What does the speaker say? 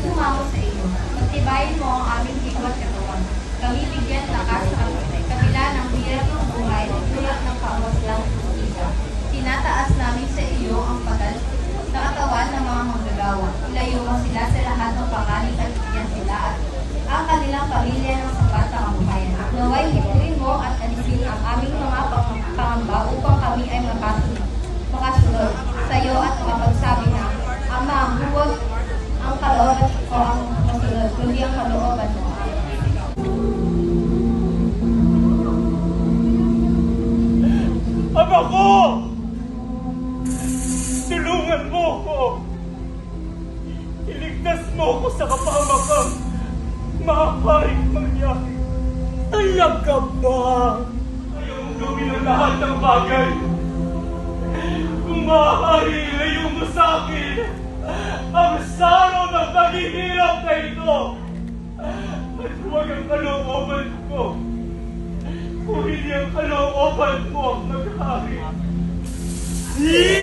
sumamo sa iyo. Pagtibayin mo ang aming kalooban ko ang masunod, kundi ang kalooban mo. Ama ko! Tulungan mo ko! Iligtas mo ko sa kapahamakang maaaring mangyari. Talaga ba? Ayaw gawin ang lahat ng bagay. Kung maaari, ilayo mo sa akin ang saro ng paghihirap na ito. At huwag ang kalooban ko. Kung hindi ang kalooban mo ang naghari.